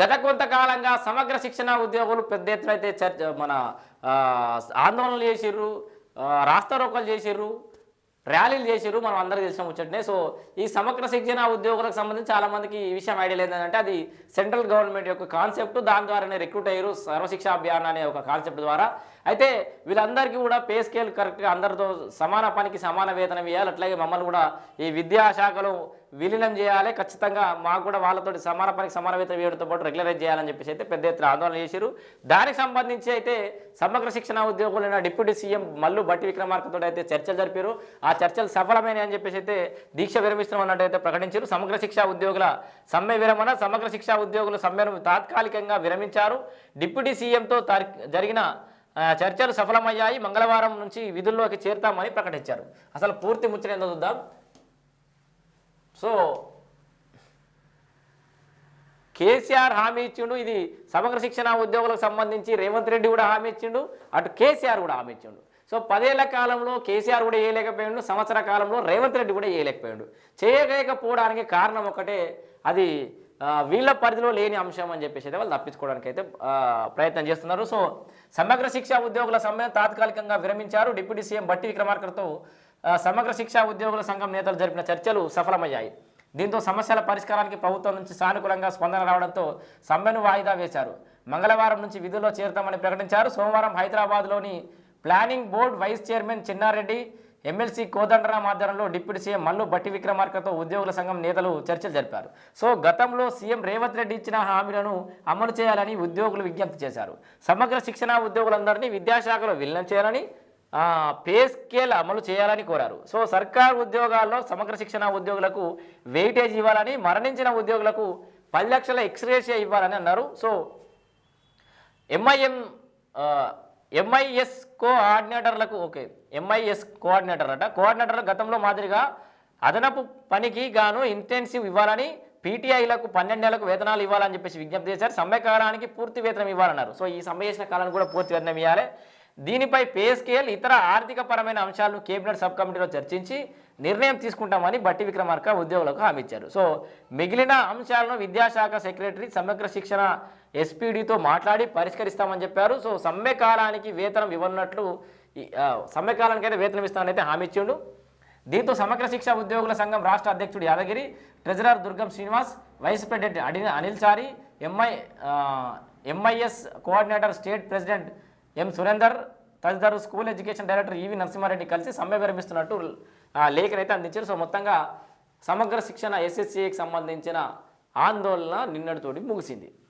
గత కొంతకాలంగా సమగ్ర శిక్షణ ఉద్యోగులు పెద్ద ఎత్తున అయితే చర్చ మన ఆందోళనలు చేసిర్రు రాస్తారోకలు చేసిర్రు ర్యాలీలు చేసిర్రు మనం అందరికీ తెలిసిన ముచ్చటనే. సో ఈ సమగ్ర శిక్షణ ఉద్యోగులకు సంబంధించి చాలామందికి ఈ విషయం ఐడియా లేదంటే అది సెంట్రల్ గవర్నమెంట్ యొక్క కాన్సెప్ట్ దాని ద్వారానే రిక్రూట్ అయ్యారు సర్వశిక్ష అభియాన్ అనే ఒక కాన్సెప్ట్ ద్వారా. అయితే వీళ్ళందరికీ కూడా పే స్కేల్ కరెక్ట్గా అందరితో సమాన పనికి సమాన వేతనం ఇవ్వాలి అట్లాగే మమ్మల్ని కూడా ఈ విద్యాశాఖలో విలీనం చేయాలి. ఖచ్చితంగా మాకు కూడా వాళ్ళతో సమాన పనికి సమాన వేతనం పాటు రెగ్యులరైజ్ చేయాలని చెప్పేసి అయితే పెద్ద ఎత్తున ఆందోళన చేశారు దానికి సంబంధించి అయితే సమగ్ర శిక్షణ ఉద్యోగులైన డిప్యూటీ సీఎం మల్లు బట్టి విక్రమార్కతో అయితే చర్చలు జరిపారు. ఆ చర్చలు సఫలమైన అని చెప్పేసి అయితే దీక్ష విరమిస్తున్నామన్నట్టు అయితే ప్రకటించారు. సమగ్ర శిక్షా ఉద్యోగుల సమ్మె విరమణ సమగ్ర శిక్షా ఉద్యోగుల సమ్మెను తాత్కాలికంగా విరమించారు. డిప్యూటీ సీఎంతో జరిగిన చర్చలు సఫలమయ్యాయి. మంగళవారం నుంచి విధుల్లోకి చేరుతామని ప్రకటించారు. అసలు పూర్తి ముచ్చట చూద్దాం. సో కేసీఆర్ హామీ ఇచ్చిండు ఇది సమగ్ర శిక్షణ ఉద్యోగులకు సంబంధించి రేవంత్ రెడ్డి కూడా హామీ ఇచ్చిండు అటు కేసీఆర్ కూడా హామీ ఇచ్చిండు. సో పదేళ్ళ కాలంలో కేసీఆర్ కూడా చేయలేకపోయాడు సంవత్సర కాలంలో రేవంత్ రెడ్డి కూడా చేయలేకపోయాడు చేయలేకపోవడానికి కారణం ఒకటే అది వీళ్ళ పరిధిలో లేని అంశం అని చెప్పేసి అయితే వాళ్ళు తప్పించుకోవడానికి అయితే ప్రయత్నం చేస్తున్నారు. సో సమగ్ర శిక్షా ఉద్యోగుల సమయం తాత్కాలికంగా విరమించారు. డిప్యూటీ సీఎం బట్టి విక్రమార్కర్తో సమగ్ర శిక్షా ఉద్యోగుల సంఘం నేతలు జరిపిన చర్చలు సఫలమయ్యాయి. దీంతో సమస్యల పరిష్కారానికి ప్రభుత్వం నుంచి సానుకూలంగా స్పందన రావడంతో సమ్మెను వాయిదా వేశారు. మంగళవారం నుంచి విధుల్లో చేరుతామని ప్రకటించారు. సోమవారం హైదరాబాద్లోని planning board vice chairman Chinnareddy MLC Kodandaram ఆధ్వర్యంలో డిప్యూటీ సీఎం మల్లు బట్టి విక్రమార్కతో ఉద్యోగుల సంఘం నేతలు చర్చలు జరిపారు. సో గతంలో సీఎం రేవంత్ రెడ్డి ఇచ్చిన హామీలను అమలు చేయాలని ఉద్యోగులు విజ్ఞప్తి చేశారు. సమగ్ర శిక్షణ ఉద్యోగులందరినీ విద్యాశాఖలో విలీనం చేయాలని పే స్కేల్ అమలు చేయాలని కోరారు. సో సర్కార్ ఉద్యోగాల్లో సమగ్ర శిక్షణ ఉద్యోగులకు వెయిటేజ్ ఇవ్వాలని మరణించిన ఉద్యోగులకు పది లక్షల ఎక్స్రేషియా ఇవ్వాలని అన్నారు. సో ఎంఐఎం ఎంఐఎస్ కోఆర్డినేటర్లకు ఓకే ఎంఐఎస్ కోఆర్డినేటర్ అట. కోఆర్డినేటర్లు గతంలో మాదిరిగా అదనపు పనికి గాను ఇంటెన్సివ్ ఇవ్వాలని పీటీఐలకు పన్నెండేళ్ళకు వేతనాలు ఇవ్వాలని చెప్పేసి విజ్ఞప్తి చేశారు. సమ్మె కాలానికి పూర్తి వేతనం ఇవ్వాలన్నారు. సో ఈ సమ్మె చేసిన కాలానికి కూడా పూర్తి వేతనం ఇవ్వాలి. దీనిపై పే స్కేల్ ఇతర ఆర్థిక పరమైన అంశాలను కేబినెట్ సబ్ కమిటీలో చర్చించి నిర్ణయం తీసుకుంటామని బట్టి విక్రమార్క ఉద్యోగులకు హామీ ఇచ్చారు. సో మిగిలిన అంశాలను విద్యాశాఖ సెక్రటరీ సమగ్ర శిక్షణ ఎస్పీడీతో మాట్లాడి పరిష్కరిస్తామని చెప్పారు. సో సమ్మెకాలానికి వేతనం ఇవ్వనున్నట్లు ఈ- సమ్మె కాలానికి అయితే వేతనం ఇస్తామని అయితే హామీ ఇచ్చిండు. దీంతో సమగ్ర శిక్ష ఉద్యోగుల సంఘం రాష్ట్ర అధ్యక్షుడు Yadagiri treasurer Durgam Srinivas vice president Adi Anil Chari MI MIS coordinator state president M Surender తదితరులు school education director E V Narasimhareddy కలిసి సమ్మె విరమిస్తున్నట్టు లేఖనైతే అందించారు. సో మొత్తంగా సమగ్ర శిక్షణ ఎస్ఎస్సికి సంబంధించిన ఆందోళన నిన్నటితోటి ముగిసింది.